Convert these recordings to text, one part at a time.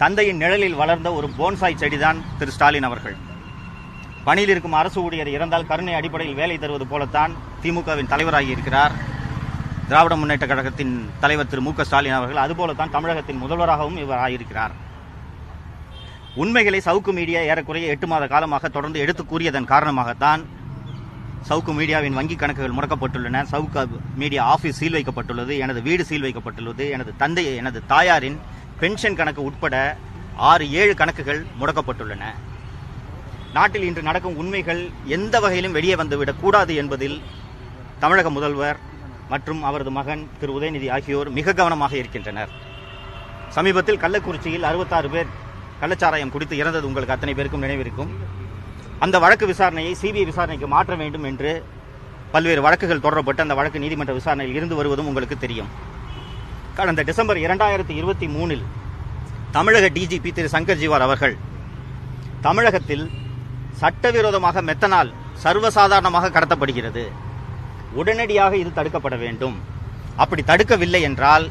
தந்தையின் நிழலில் வளர்ந்த ஒரு போன்சாய் செடிதான் திரு ஸ்டாலின் அவர்கள். பணியில் இருக்கும் அரசு ஊழியர் இறந்தால் கருணை அடிப்படையில் வேலை தருவது போலத்தான் திமுகவின் தலைவராகி இருக்கிறார். திராவிட முன்னேற்ற கழகத்தின் தலைவர் திரு மு க ஸ்டாலின் அவர்கள் அதுபோலத்தான் தமிழகத்தின் முதல்வராகவும் இவர் ஆகியிருக்கிறார். உண்மைகளை சவுக்கு மீடியா ஏறக்குறைய எட்டு மாத காலமாக தொடர்ந்து எடுத்து கூறியதன் காரணமாகத்தான் சவுக்கு மீடியாவின் வங்கி கணக்குகள் முடக்கப்பட்டுள்ளன. சவுக்கு மீடியா ஆஃபீஸ் சீல் வைக்கப்பட்டுள்ளது எனது வீடு சீல் வைக்கப்பட்டுள்ளது எனது தந்தை எனது தாயாரின் பென்ஷன் கணக்கு உட்பட ஆறு ஏழு கணக்குகள் முடக்கப்பட்டுள்ளன. நாட்டில் இன்று நடக்கும் உண்மைகள் எந்த வகையிலும் வெளியே வந்துவிடக்கூடாது என்பதில் தமிழக முதல்வர் மற்றும் அவரது மகன் திரு. உதயநிதி ஆகியோர் மிக கவனமாக இருக்கின்றனர். சமீபத்தில் கள்ளக்குறிச்சியில் அறுபத்தாறு பேர் கள்ளச்சாராயம் குடித்து இறந்தது உங்களுக்கு அத்தனை பேருக்கும் நினைவிருக்கும். அந்த வழக்கு விசாரணையை சிபிஐ விசாரணைக்கு மாற்ற வேண்டும் என்று பல்வேறு வழக்குகள் தொடரப்பட்டு அந்த வழக்கு நீதிமன்ற விசாரணையில் இருந்து வருவதும் உங்களுக்கு தெரியும். கடந்த டிசம்பர் இரண்டாயிரத்தி இருபத்தி மூணில் தமிழக டிஜிபி திரு சங்கர் ஜீவார் அவர்கள் தமிழகத்தில் சட்டவிரோதமாக மெத்தனால் சர்வசாதாரணமாக கடத்தப்படுகிறது. உடனடியாக இது தடுக்கப்பட வேண்டும். அப்படி தடுக்கவில்லை என்றால்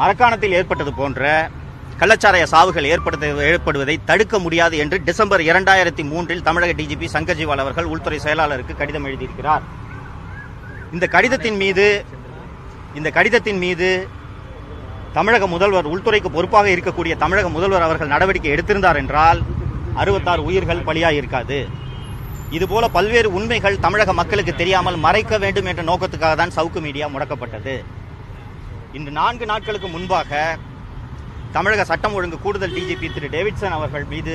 மரக்காணத்தில் ஏற்பட்டது போன்ற கள்ளச்சாராய சாவுகள் ஏற்படுத்த ஏற்படுவதை தடுக்க முடியாது என்று டிசம்பர் இரண்டாயிரத்தி மூன்றில் தமிழக டிஜிபி சங்கர்ஜிவால் அவர்கள் உள்துறை செயலாளருக்கு கடிதம் எழுதியிருக்கிறார். இந்த கடிதத்தின் மீது இந்த கடிதத்தின் மீது தமிழக முதல்வர் உள்துறைக்கு பொறுப்பாக இருக்கக்கூடிய தமிழக முதல்வர் அவர்கள் நடவடிக்கை எடுத்திருந்தார் என்றால் அறுபத்தாறு உயிர்கள் பலியாகியிருக்காது இதுபோல பல்வேறு உண்மைகள் தமிழக மக்களுக்கு தெரியாமல் மறைக்க வேண்டும் என்ற நோக்கத்துக்காக தான் சவுக்கு மீடியா முடக்கப்பட்டது. இன்று நான்கு நாட்களுக்கு முன்பாக தமிழக சட்டம் ஒழுங்கு கூடுதல் டிஜிபி திரு டேவிட்சன் அவர்கள் மீது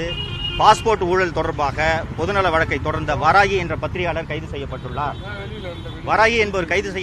பாஸ்போர்ட் ஊழல் தொடர்பாக பொதுநல வழக்கை தொடர்ந்த வராயி என்ற பத்திரிகையாளர் கைது செய்யப்பட்டுள்ளார். வராயி என்பவர் கைது செய்ய